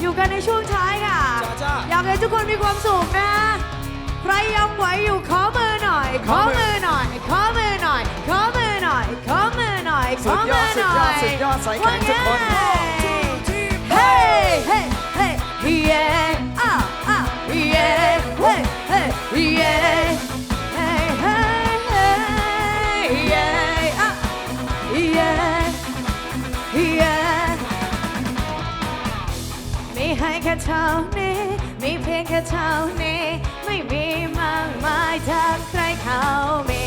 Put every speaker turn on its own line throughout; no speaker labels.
อยู่กันในช่วงท้ายค่ะ
จ้าจ้า
อยากให้ทุกคนมีความสุขนะ ใครยังไหวอยู่ขอมือหน่อยขอมือหน่อย ขอมือหน่อย ขอมือหน่อย ขอมือหน่อย ข
สุ
อ
ดย
มื
อด
อหน่อย
สุดยอดสุดยอดสายแข็งทุกคน
เฮ้ เฮ้ เฮ้ เย้ มีให้แค่เท่านี้ มีเพียงแค่เท่านี้ ไม่มีมากมายจากใครเขามี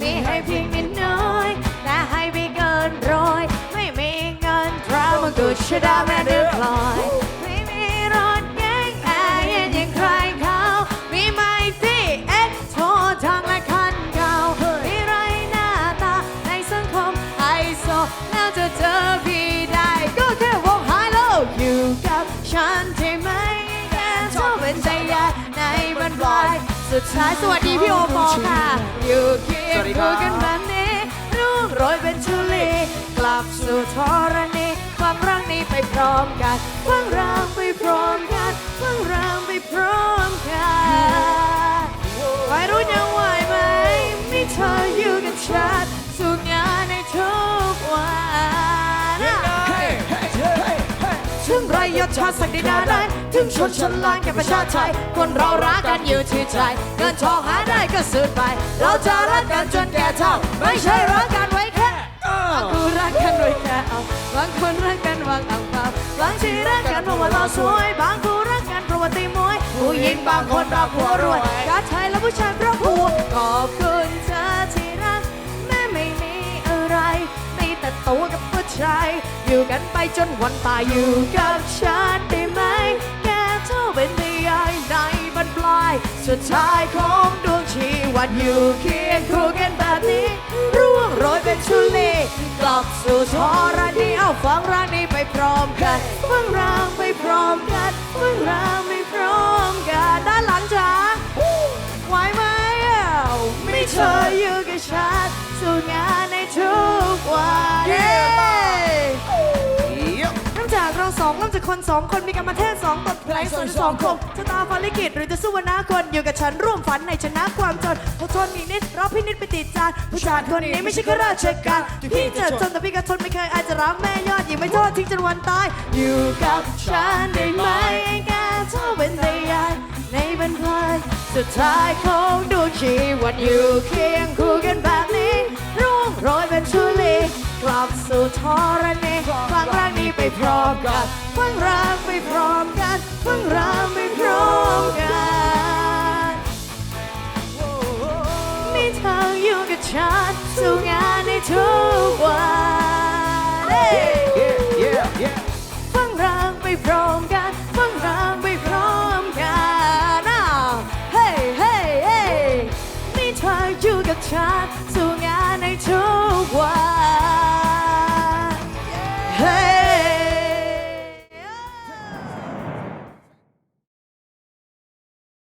มีให้เพียงนิดน้อย แต่ให้ไปเกินร้อย ไม่มีเงินตรามันกุชดาแม่เดือดร้อน สุดท้ายสวัสดีพี่โอปอค่ะ อยู่เคียงคู่กันแบบนี้ร่วงโรยเป็นชุลีกลับสู่ธรณีความรักนี้ไปพร้อมกันความรักไปพร้อมกันความรักไปพร้อม ยศชาติศักดินาได้ ถึงชนชั้นล่างแก่ประชาชนคนเรารักกันอยู่ที่ใจเงินทองหาได้ก็สืบไป เราจะรักกันจนแก่เท่า ไม่ใช่รักกันไว้แค่บางคนรักกันไว้แค่เอาบางคนรักกันวางอ่างเปล่าบางทีรักกันเพราะว่าเราสวย บางคู่รักกันเพราะว่าตีมวยผู้หญิงบางคนรักผัวรวยกาชายและผู้ชายเพราะผัวขอบ กันไปจนวันตายอยู่กับฉันได้ไหมแค่เท่าเป็นนิยายในบรรปลาย สุดท้ายของดวงชีวิตอยู่เคียงคู่กันแบบนี้ร่วงโรยเป็นชุลีกลับสู่ทรณีเอาฟังร่างนี้ไปพร้อมกันฟังร่างไปพร้อมกันฟังร่างไปพร้อมกันด้านหลังจ้าไหวไหมอะไม่เธออยู่กับฉันสู่งานในทุกวัน คนสองคนมีกรรมเทศสองบทเพลงส่วนสองคมชะตาฟาลิขิตหรือจะสู้วนาคนอยู่กับฉันร่วมฝันในชนะความจนอดทนอีกนิดรอพี่นิดไปติดจานผู้ชายคนนี้ไม่ใช่ข้าราชการพี่เจอจนแต่พี่ก็ทนไม่เคยอาจจะรักแม่ยอดหญิงไม่ทอดทิ้งจนวันตาย อยู่กับฉันได้ไหมแค่เท่าเป็นตายายในบรรพายสุดท้ายของดวงชีวิตอยู่เคียงคู่กันแบบนี้ร่วงโรยเป็นชุลีกลับสู่ทรณีฟังร่างนี้ไปพร้อมกัน พิ่งรักไปพร้อมกันเพิ่งรักไปพร้อมกันมีทางอยู่กับฉันสู้งานในทุกวันเพิ่งรักไปพร้อมกันเพิ่งรักไปพร้อมกันอ้าเฮ้เฮ้เฮ้มีทางอยู่กับฉันสู